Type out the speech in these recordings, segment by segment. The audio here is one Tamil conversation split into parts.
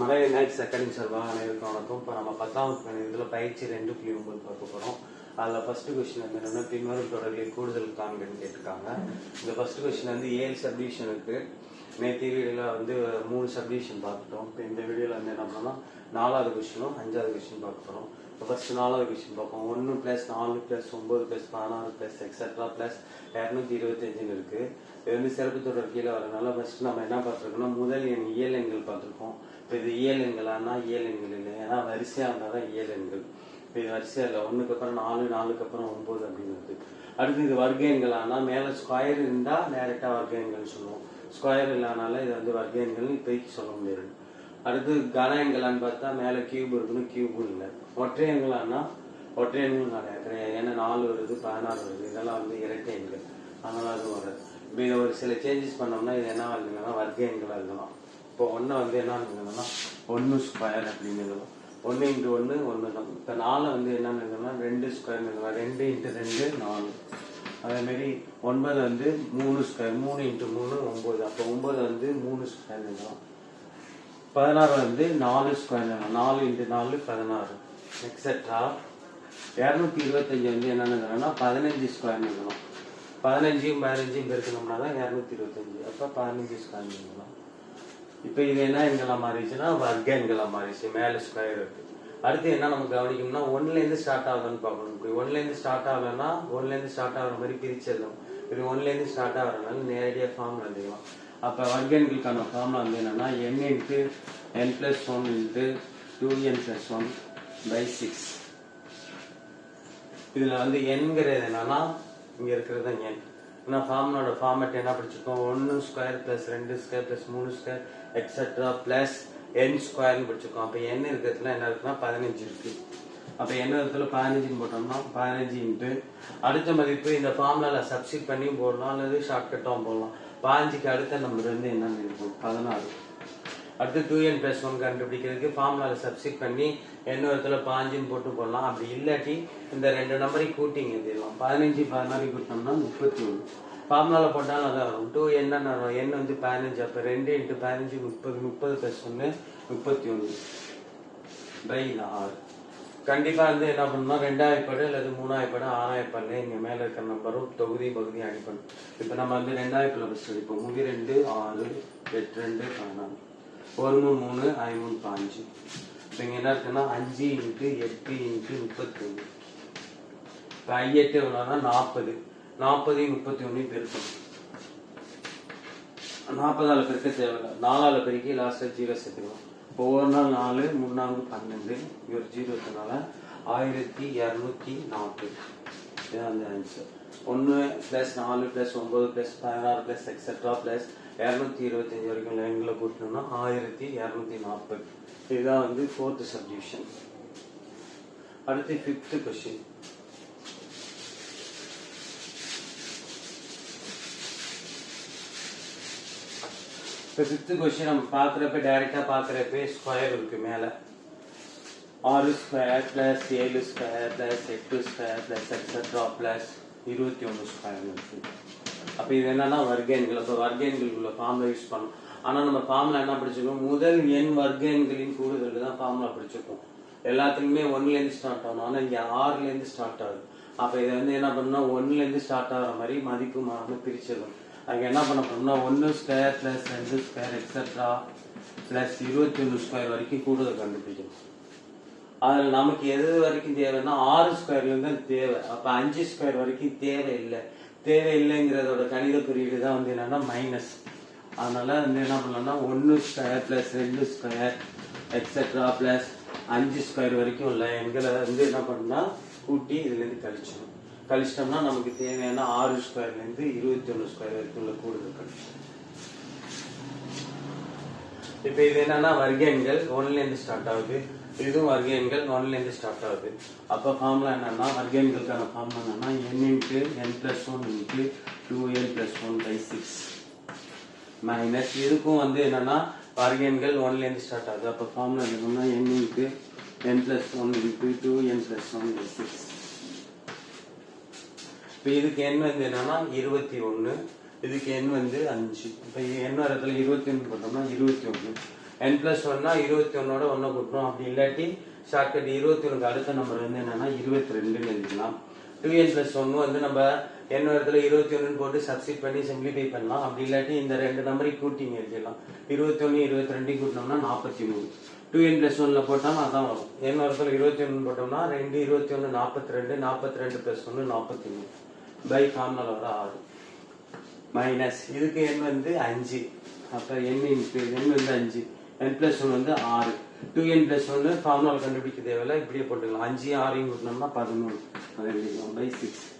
மலை மேக்ஸ் அகாடமி சார்பாக அனைவருக்கும் வணக்கம். இப்போ நம்ம பத்தாம் இதில் பயிற்சி ரெண்டு புள்ளி ஒன்பது பார்க்க போகிறோம் அதில் ஃபர்ஸ்ட் கொஸ்டின் வந்து என்னென்னா பின்வரும் தொடர்களில் கூடுதல் காண்பேன்னு கேட்டிருக்காங்க. இந்த ஃபர்ஸ்ட் கொஸ்டின் வந்து ஏழு சப்டிவிஷன் நேற்று வீடியோவில் வந்து மூணு சப்டிவிஷன் பார்த்துட்டோம். இப்போ இந்த வீடியோவில் வந்து என்ன பண்ணோம்னா நாலாவது கொஸ்டினும் அஞ்சாவது கொஷின் பார்க்க போகிறோம் இப்போ ஃபஸ்ட்டு நாலாவது கொஷின் பார்ப்போம். ஒன்று ப்ளஸ் நாலு ப்ளஸ் ஒம்பது ப்ளஸ் பதினாறு ப்ளஸ் எக்ஸட்ரா ப்ளஸ் இரநூத்தி இருபத்தஞ்சுன்னு இருக்குது இது வந்து சிறப்பு தொடர் கீழே வரனால ஃபஸ்ட்டு நம்ம என்ன பார்த்துருக்கோம்னா முதல் எண் இயல் எண்கள் பார்த்துருக்கோம். இப்போ இது இயல் எண்களானா இயல் எண்கள் இல்லை. ஏன்னா வரிசையாக இருந்தால் தான் இயல் எண்கள். இப்போ இது வரிசையாக இல்லை. ஒன்றுக்கு அப்புறம் நாலு நாலுக்கு அப்புறம் ஒம்பது அப்படின்னு வருது அடுத்து இது வர்க்க எண்களானா மேலே ஸ்கொயர் இருந்தால் டேரெக்டாக வர்க்க எண்கள் சொல்லுவோம். ஸ்கொயர் இல்லைனால இது வந்து வர்க்க எண்கள்னு இப்போதைக்கு சொல்ல முடியாது. அடுத்து கன எண்களான்னு பார்த்தா மேலே கியூப் இருக்கணும் கியூபும் இல்லை. ஒற்றை எண்களான்னா ஒற்றை எண்கள் கிடையாது ஏன்னா நாலு வருது பதினாறு வருது. இதெல்லாம் வந்து இரட்டை எண்கள். அதனால அதுவும் வராது இப்போ இதை ஒரு சில சேஞ்சஸ் பண்ணோம்னா இது என்ன எழுதுங்கன்னா வர்க்க எண்களாக எழுதலாம் இப்போ ஒன்றை வந்து என்ன எழுதணும்னா ஒன்று ஸ்கொயர் அப்படின்னு எழுதலாம் ஒன்று இன்ட்டு ஒன்று ஒன்று தான். இப்போ நாலு வந்து என்னென்னு ரெண்டு ஸ்கொயர் எழுதலாம் ரெண்டு இன்ட்டு ரெண்டு நாலு. அதேமாரி ஒன்பது வந்து மூணு ஸ்கொயர் மூணு இன்ட்டு மூணு ஒம்பது அப்போ ஒம்பது வந்து மூணு ஸ்கொயர் எழுதலாம் பதினாறு வந்து நாலு ஸ்கொயர் எழுதலாம் நாலு இன்ட்டு நாலு பதினாறு. எக்ஸெட்ரா இரநூத்தி இருபத்தஞ்சி வந்து என்னென்னு பதினஞ்சு ஸ்கொயர் எழுதலாம் பதினஞ்சையும் பதினஞ்சையும் பெருக்கணும்னா தான் இரநூத்தி இருபத்தஞ்சு. அப்போ பதினஞ்சு ஸ்கொயர் எழுதலாம் இப்போ இது என்ன எண்களாக மாறிடுச்சுன்னா வர்க்க எண்களாக மாறிடுச்சு மேலே ஸ்கொயர் இருக்கு. அடுத்து என்ன நம்ம கவனிக்கணும்னா ஒன்லேருந்து ஸ்டார்ட் ஆகுதுன்னு பார்க்கணும். இப்போ ஒன்லேருந்து ஸ்டார்ட் ஆகலைன்னா ஒன்லேருந்து ஸ்டார்ட் ஆகிற மாதிரி பிரிச்சு எழுதணும் இப்படி ஒன்லேருந்து ஸ்டார்ட் ஆகிறதுனால நேரடியாக ஃபார்ம் எழுதிக்கலாம் அப்போ வர்க்க எண்களுக்கான ஃபார்முலா வந்து என்னன்னா n into n plus one into two n plus one by six இதில் வந்து என்கிறது என்னன்னா இங்கே இருக்கிறது என் ஏன்னா ஃபார்முலோட ஃபார்மேட் என்ன படிச்சிருக்கோம்? ஒன்று ஸ்கொயர் ப்ளஸ் ரெண்டு ஸ்கொயர் ப்ளஸ் மூணு ஸ்கொயர் எக்ஸட்ரா ப்ளஸ் என் ஸ்கொயர்னு படிச்சிருக்கோம். அப்போ என் இருக்கிறதுல என்ன இருக்குன்னா பதினஞ்சு இருக்கு. அப்போ என்ன இடத்துல பதினஞ்சுன்னு போட்டோம்னா பதினஞ்சு இன்ட்டு அடுத்த மதிப்பு இந்த ஃபார்முலாவில் சப்ஸ்டிட் பண்ணியும் போடலாம் அல்லது ஷார்ட்கட்டாகவும் போடலாம். பதினஞ்சுக்கு அடுத்த நம்பர் வந்து என்னன்னு இருக்கும்? பதினாறு. அடுத்து டூ என் பிளஸ் ஒன் கண்டுபிடிக்கிறதுக்கு ஃபார்முலாவில் சப்ஸ்டிட் பண்ணி என்ன இடத்துல பாஞ்சுன்னு போட்டு போடலாம். அப்படி இல்லாட்டி இந்த ரெண்டு நம்பரையும் கூட்டிங்க எழுதிடலாம் பதினஞ்சு பதினாறு கூட்டினோம்னா முப்பத்தி ஒன்று ஃபார்முலாவில் போட்டாலும் அதான் வரும் டூ என்ன வரும் வந்து பதினஞ்சு அப்போ ரெண்டு இன்ட்டு பதினஞ்சு முப்பது முப்பது ப்ளஸ் ஒன்று முப்பத்தி ஒன்று பை ஆறு. கண்டிப்பாக வந்து என்ன பண்ணணும்? ரெண்டாயிரப்படு அல்லது மூணாயிரப்படு ஆறாயிரப்படு இங்கே மேலே இருக்கிற நம்பரும் தொகுதி பகுதி அடிப்பணும் இப்போ நம்ம வந்து ரெண்டாயிரப்பில் ஃபஸ்ட் அடிப்போம் மூணு ரெண்டு ஆறு எட்டு ரெண்டு பதினாறு. ஒரு மூணு மூணு ஐமூணு பாஞ்சு இப்போ இங்கே என்ன இருக்குன்னா அஞ்சு இன்ட்டு எட்டு இன்ட்டு முப்பத்தி ஒன்று இப்போ ஐ எட்டு நாற்பது. நாற்பதையும் முப்பத்தி ஒன்றையும் பெருக்கணும் நாற்பதால பெருக்க தேவையில்லை. நாலால பெருக்கி லாஸ்ட்டாக ஜீரோ சேர்த்துக்கலாம் ஒவ்வொரு நாள் நாலு மூணு பன்னெண்டு ஒரு ஜீரோ இருக்கனால ஆயிரத்தி இரநூத்தி நாற்பது. இதுதான் அந்த ஆன்சர் ஒன்று ப்ளஸ் நாலு ப்ளஸ் ஒம்பது ப்ளஸ் பதினாறு ப்ளஸ் எக்ஸட்ரா ப்ளஸ் இரநூத்தி இருபத்தஞ்சி வரைக்கும் லைன்களை கூட்டணும்னா ஆயிரத்தி இரநூத்தி நாற்பது. இதுதான் வந்து ஃபோர்த்து சப்டிவிஷன் அடுத்து ஃபிஃப்த்து கொஸ்டின் இப்போ ஃபிஃப்த்து கொஸ்டின் நம்ம பார்க்குறப்ப டைரெக்டாக பார்க்குறப்ப ஸ்கொயர் இருக்கு மேலே. ஆறு ஸ்கொயர் ப்ளஸ் ஏழு ஸ்கொயர் ப்ளஸ் எட்டு ஸ்கொயர் ப்ளஸ் எக்ஸட்ரா ப்ளஸ் இருபத்தி ஒன்று ஸ்கொயர் இருக்குது அப்போ இது என்னன்னா வர்க்க எண்கள் அப்போ வர்க்க எண்களுக்குள்ள ஃபார்முலா யூஸ் பண்ணணும். ஆனால் நம்ம ஃபார்மில் என்ன படிச்சிருக்கோம்? முதல் எண் வர்க்க எண்களின் கூடுதல் தான் ஃபார்மில் படிச்சிருக்கோம். எல்லாத்துலேயுமே ஒன்லேருந்து ஸ்டார்ட் ஆகணும். ஆனால் இங்கே ஆறுலேருந்து ஸ்டார்ட் ஆகுது. அப்போ இதை வந்து என்ன பண்ணணும்னா ஒன்லேருந்து ஸ்டார்ட் ஆகிற மாதிரி மதிப்பு மாறாமல் பிரிச்சிடணும். அங்கே என்ன பண்ண போறோம்னா ஒன்று ஸ்கொயர் ப்ளஸ் ரெண்டு ஸ்கொயர் எக்ஸட்ரா ப்ளஸ் இருபத்தி ஒன்று ஸ்கொயர் வரைக்கும் கூடுதல் கண்டுபிடிக்கணும். அதில் நமக்கு எது வரைக்கும் தேவைன்னா ஆறு ஸ்கொயர்லேருந்து தான் தேவை. அப்போ அஞ்சு ஸ்கொயர் வரைக்கும் தேவை இல்லை. தேவை இல்லைங்கிறதோட கணித குறியீடு தான் வந்து என்னன்னா மைனஸ் அதனால வந்து என்ன பண்ணலாம்னா ஒன்று ஸ்கொயர் ப்ளஸ் ரெண்டு ஸ்கொயர் எக்ஸட்ரா ப்ளஸ் அஞ்சு ஸ்கொயர் வரைக்கும் உள்ள எண்களை வந்து என்ன பண்ணால் கூட்டி இதுலேருந்து கழிச்சிடும் கழிச்சிட்டோம்னா நமக்கு தேவையான ஆறு ஸ்கொயர்லேருந்து இருபத்தி ஒன்று ஸ்கொயர் வரைக்கும் உள்ள கூடுதல் கழிச்சிடும் இப்போ இது என்னன்னா வர்க்க எண்கள் ஒன்லேருந்து ஸ்டார்ட் ஆகுது. இதுவும் வர்க்க எண்கள் ஒன்லேருந்து ஸ்டார்ட் ஆகுது. அப்போ ஃபார்முலா என்னன்னா வர்க்க எண்களுக்கான ஃபார்முலா என்னன்னா n into n plus one into two n plus one by six minus இதுக்கும் வந்து என்னன்னா வர்க்க எண்கள் ஒன்லேருந்து ஸ்டார்ட் ஆகுது. அப்போ ஃபார்முலா என்னன்னா n into n plus one into two n plus one by six இப்போ இதுக்கு எண் வந்து என்னன்னா இருபத்தி ஒன்று இதுக்கு எண் வந்து அஞ்சு. இப்போ எண் இடத்துல இருபத்தி ஒன்று போட்டோம்னா இருபத்தி ஒன்று என் பிளஸ் ஒன்னா இருபத்தி ஒன்னோட ஒன்றை கூட்டணும். அப்படி இல்லாட்டி ஷார்ட்கட் இருபத்தி ஒன்றுக்கு அடுத்த நம்பர் வந்து என்னன்னா இருபத்தி ரெண்டுன்னு எழுதிக்கலாம். டூ என் பிளஸ் ஒன்று வந்து நம்ம என் இடத்துல இருபத்தி ஒன்றுன்னு போட்டு சப்ஸ்டிட் பண்ணி சிம்பிளிஃபை பண்ணலாம். அப்படி இல்லாட்டி இந்த ரெண்டு நம்பரையும் கூட்டிங்க எழுதிடலாம். இருபத்தி ஒன்று இருபத்தி ரெண்டையும் கூட்டினோம்னா நாற்பத்தி மூணு. டூ என் பிளஸ் ஒன்னில் போட்டோம்னா அதான் வரும். என் இடத்துல இருபத்தி ஒன்று போட்டோம்னா ரெண்டு இருபத்தி ஒன்று நாற்பத்தி ரெண்டு நாற்பத்தி ரெண்டு ப்ளஸ் ஒன்று நாற்பத்தி மூணு. பை காமனல் ஆறு. மைனஸ் இதுக்கு என் வந்து அஞ்சு. அப்போ என் இன்ட்டு எண் வந்து அஞ்சு. என் பிளஸ் ஒன் வந்து ஆறு. டூ என் பிளஸ் ஒன்று ஃபார்முலாவில் கண்டுபிடிக்க தேவையில்ல. இப்படியே போட்டுக்கலாம். அஞ்சு ஆறையும் கூட்டினோம்னா பதினொன்று. அதை எழுதிக்கலாம். பை சிக்ஸ்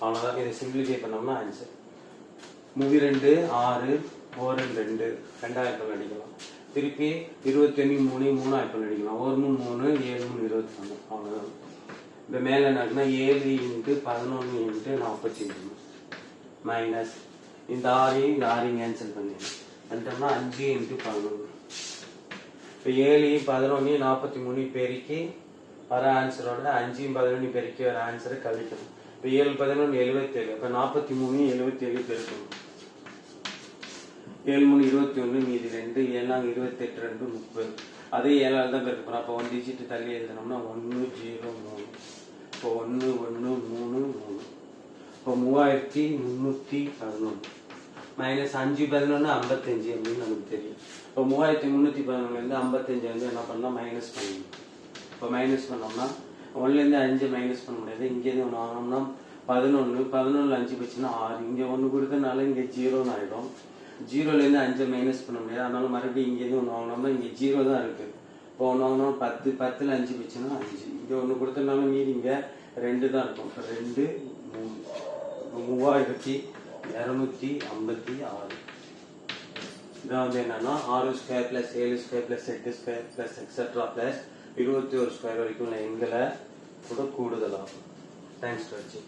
அவ்வளோதான் இதை சிம்பிளிஃபை பண்ணோம்னா அஞ்சு. முவி ரெண்டு ஆறு ஓர் ரெண்டு. ரெண்டாயிரத்தி அடிக்கலாம். திருப்பி இருபத்தி ஒன்று மூணு மூணு ஆயிரத்தி அடிக்கலாம். ஒரு மூணு மூணு ஏழு மூணு இருபத்தி ஒன்று. அவ்வளோதான் இப்போ மேலே என்னன்னா ஏழு இன்ட்டு பதினொன்று இன்ட்டு நாற்பத்தி மைனஸ் இந்த ஆறையும் இந்த ஆறையும் கேன்சல் பண்ணிடணும் வந்துட்டோம்னா அஞ்சு இன்ட்டு பதினொன்று இப்போ ஏழையும் பதினொன்று நாற்பத்தி மூணு பெருக்கி வர ஆன்சரோட அஞ்சையும் பதினொன்று பெருக்கி வர ஆன்சரை கழிக்கணும். இப்போ ஏழு பதினொன்று எழுபத்தேழு இப்போ நாற்பத்தி மூணு எழுபத்தேழு பெருக்கணும். ஏழு மூணு இருபத்தி ஒன்று மீதி ரெண்டு ஏழாம் இருபத்தெட்டு ரெண்டு முப்பது. அதே ஏழாவது தான் பெருக்க போகிறோம் அப்போ ஒன் டிஜிட் தள்ளி எழுதினோம்னா ஒன்று ஜீரோ மூணு. இப்போ ஒன்று ஒன்று மூணு மூணு. இப்போ மூவாயிரத்தி முந்நூற்றி பதினொன்று. மைனஸ் அஞ்சு பதினொன்று ஐம்பத்தஞ்சு அப்படின்னு நமக்கு தெரியும். இப்போ மூவாயிரத்தி முந்நூற்றி பதினொன்றுலேருந்து ஐம்பத்தஞ்சு வந்து என்ன பண்ணலாம் மைனஸ் பண்ணணும் இப்போ மைனஸ் பண்ணோம்னா ஒன்றுலேருந்து அஞ்சு மைனஸ் பண்ண முடியாது. இங்கேருந்து ஒன்று வாங்கினோம்னா பதினொன்று பதினொன்று அஞ்சு போச்சுன்னா ஆறு. இங்கே ஒன்று கொடுத்தனால இங்கே ஜீரோன்னு ஆகிடும் ஜீரோலேருந்து அஞ்சை மைனஸ் பண்ண முடியாது. அதனால மறுபடியும் இங்கேருந்து ஒன்று வாங்கினோம்னா இங்கே ஜீரோ தான் இருக்குது இப்போ ஒன்று வாங்கினோம் பத்து பத்தில் அஞ்சு போச்சுன்னா அஞ்சு. இங்கே ஒன்று கொடுத்தனால மீதி இங்கே ரெண்டு தான் இருக்கும். இப்போ ரெண்டு மூணு. மூவாயிரத்தி இரநூத்தி ஐம்பத்தி ஆறு. இதான் வந்து என்னன்னா ஆறு ஸ்கொயர் பிளஸ் ஏழு ஸ்கொயர் பிளஸ் எட்டு ஸ்கொயர் பிளஸ் எக்ஸட்ரா பிளஸ் இருபத்தி ஒரு ஸ்கொயர் வரைக்கும் உள்ள எண்களை கூட கூடுதலாகும். தேங்க்ஸ் டு வச்சு